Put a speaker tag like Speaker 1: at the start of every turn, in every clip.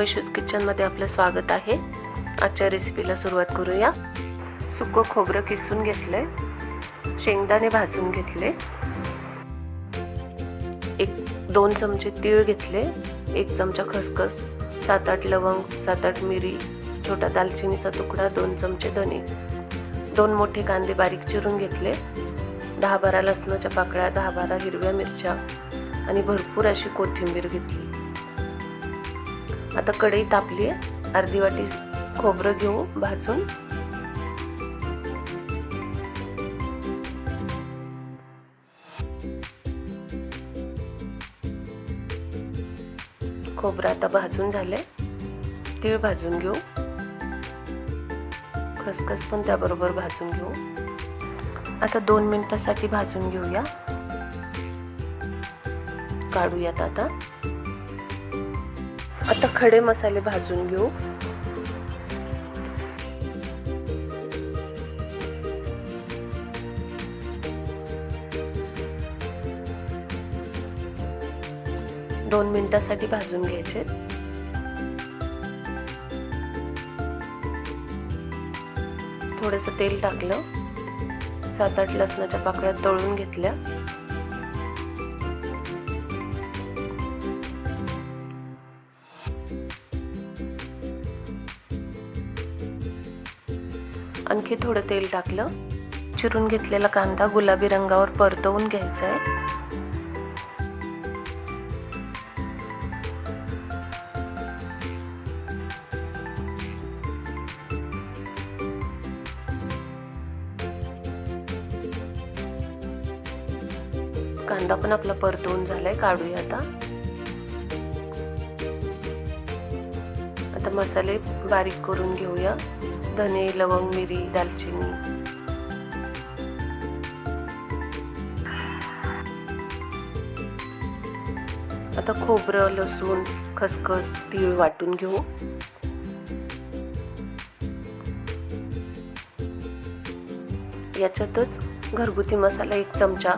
Speaker 1: वैशूज किचनमध्ये आपलं स्वागत आहे. आजच्या रेसिपीला सुरुवात करूया. सुकं खोबरं किसून घेतलं आहे शेंगदाणे भाजून घेतले. एक दोन चमचे तीळ घेतले. एक चमचा खसखस सात आठ लवंग सात आठ मिरी छोटा दालचिनीचा तुकडा दोन चमचे धने दोन मोठे कांदे बारीक चिरून घेतले. दहा बारा लसणाच्या पाकळ्या दहा बारा हिरव्या मिरच्या आणि भरपूर अशी कोथिंबीर घेतली. आता कढई तापली आहे. अर्धी वाटी खोबरं घेऊ भाजून. खोबरं आता भाजून झाले. तीळ भाजून घेऊ. खसखस पण त्याबरोबर भाजून घेऊ. आता दोन मिनिटासाठी भाजून घेऊया. काढूयात आता. आता खडे मसाले भाजून घेऊ. दोन मिनिटासाठी भाजून घ्यायचे. थोडस तेल टाकलं. सात आठ लसणाच्या पाकळ्या तळून घेतल्या. आणखी थोडं तेल टाकलं. चिरून घेतलेला कांदा गुलाबी रंगावर परतवून घ्यायचा आहे कांदा पण आपला परतवून झालाय काढूया आता. आता मसाले बारीक करून घेऊया. धने लवंग मिरी दालचिनी. आता खोबरं लसूण खसखस तीळ वाटून घेऊ. याच्यातच घरगुती मसाला एक चमचा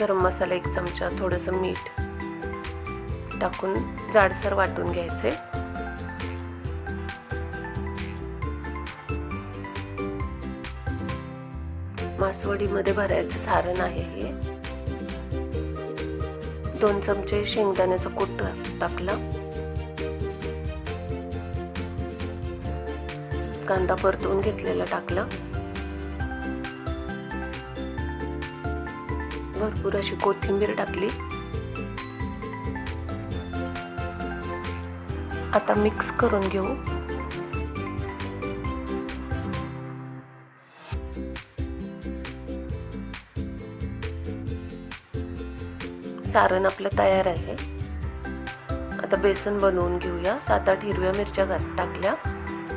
Speaker 1: गरम मसाला एक चमचा थोडंसं मीठ टाकून जाडसर वाटून घ्यायचे. मासवडीमध्ये भरायचं सारण आहे हे. दोन चमचे शेंगदाण्याचं कूट टाकला. कांदा परतवून घेतलेला टाकला. भरपूर अशी कोथिंबीर टाकली. आता मिक्स करून घेऊ. सारण आपलं तयार आहे. आता बेसन बनवून घेऊया. सात आठ हिरव्या मिरच्या घात टाकल्या.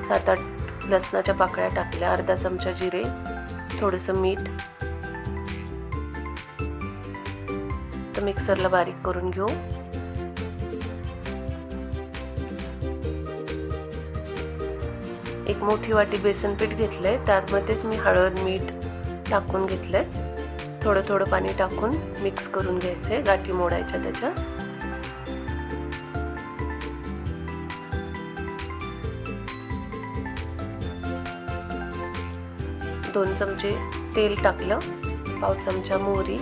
Speaker 1: सात आठ लसणाच्या पाकळ्या टाकल्या. अर्धा चमचा जिरे थोडंसं मीठ. तर मिक्सरला बारीक करून घेऊ. एक मोठी वाटी बेसन पीठ घेतलंय. त्यामध्येच मी हळद मीठ टाकून घेतलंय. थोडं थोडं पाणी टाकून मिक्स करून घ्यायचे गाठी मोडायच्या त्याच्या दोन चमचे तेल टाकलं पाव चमचा मोहरी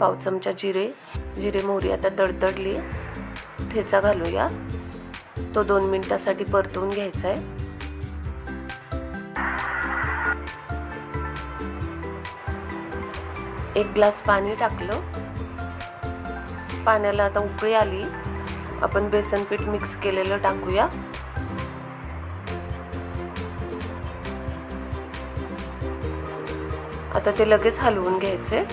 Speaker 1: पाव चमचा जिरे जिरे मोहरी आता दडदडली ठेचा घालूया. तो दोन मिनटासाठी परतवून घ्यायचा आहे एक ग्लास पाणी टाकलं. पाण्याला आता उकळी आली. आपण बेसन पीठ मिक्स केलेलं टाकूया. आता ते लगेच हलवून घ्यायचे.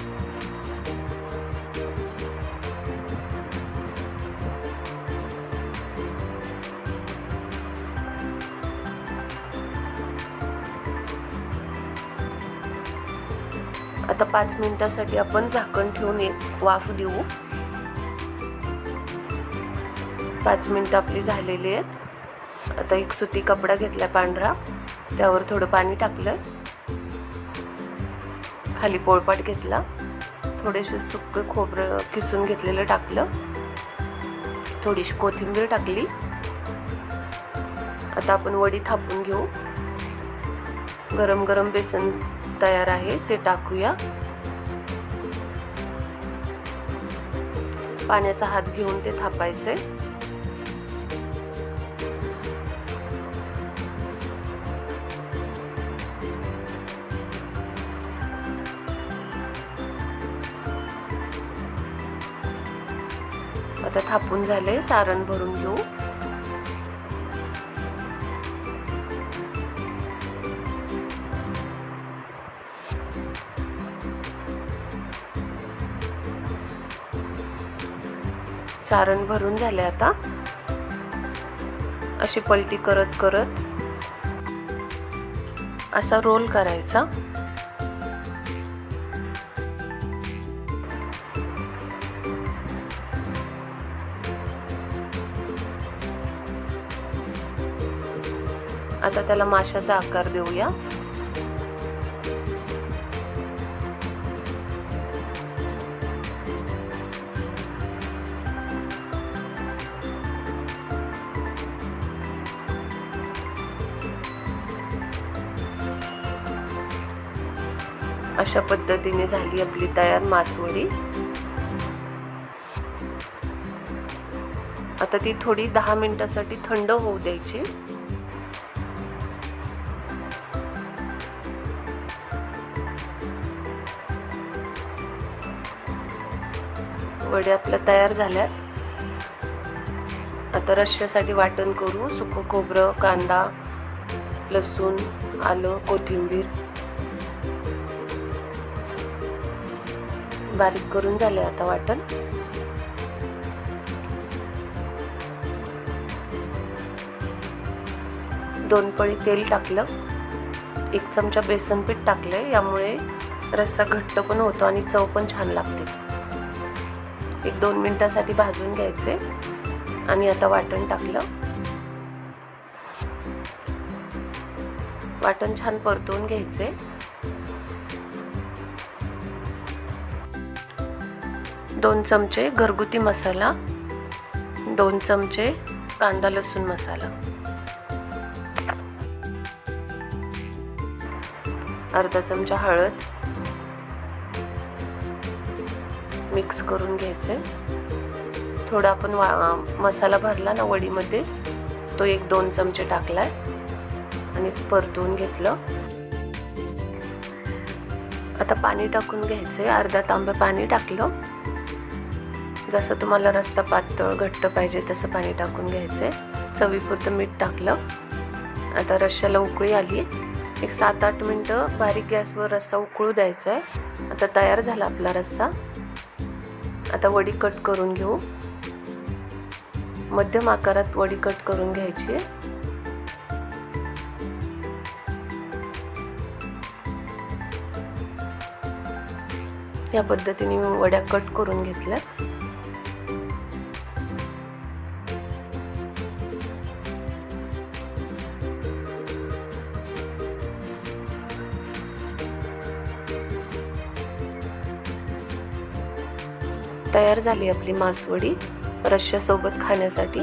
Speaker 1: आता पाच मिनिटासाठी आपण झाकण ठेवून एक वाफ देऊ. पाच मिनिटं आपली झालेली आहेत. आता एक सुती कपडा घेतला पांढरा. त्यावर थोडं पाणी टाकलं खाली पोळपाट घेतला. थोडेसे सुकं खोबरं किसून घेतलेलं टाकलं. थोडीशी कोथिंबीर टाकली. आता आपण वडी थापून घेऊ. गरम गरम बेसन तयार आहे ते टाकूया. पाण्याचा हात घेऊन ते थापायचे आता थापून झाले सारण भरून घेऊ. सारण भरून झाले आता. अशी पलटी करत करत असा रोल करायचा. आता त्याला माशाचा आकार देऊया. अशा पद्धतीने झाली आपली तयार मासवडी. आता ती थोडी दहा मिनिटासाठी थंड होऊ द्यायची. वडे आपल्या तयार झाल्यात. आता रश्श्यासाठी वाटण करू सुकं खोबरं कांदा लसूण आलं कोथिंबीर. बारीक करून झाले आता वाटण. दोन पळी तेल टाकलं. एक चमचा बेसन पीठ टाकले यामुळे रस्सा घट्ट पण होतो आणि चव पण छान लागते. एक दोन मिनिटासाठी भाजून घ्यायचे आणि आता वाटण टाकलं. वाटण छान परतवून घ्यायचे. दोन चमचे घरगुती मसाला दोन चमचे कांदा लसूण मसाला. अर्धा चमचा हळद मिक्स करून घ्यायचे. थोडा आपण वा मसाला भरला ना वडीमध्ये तो एक दोन चमचे टाकलाय आणि परतून घेतलं. आता पाणी टाकून घ्यायचे अर्धा तांबे पाणी टाकलं. जसं तुम्हाला रस्सा पातळ घट्ट पाहिजे तसं पाणी टाकून घ्यायचं आहे चवीपुरतं मीठ टाकलं. आता रश्श्याला उकळी आली. एक सात आठ मिनटं बारीक गॅसवर रस्सा उकळू द्यायचा आहे आता तयार झाला आपला रस्सा. आता वडी कट करून घेऊ. मध्यम आकारात वडी कट करून घ्यायची. आहे या पद्धतीने मी वड्या कट करून घेतल्या तयार झाली आपली मासवडी रश्श्यासोबत खाण्यासाठी.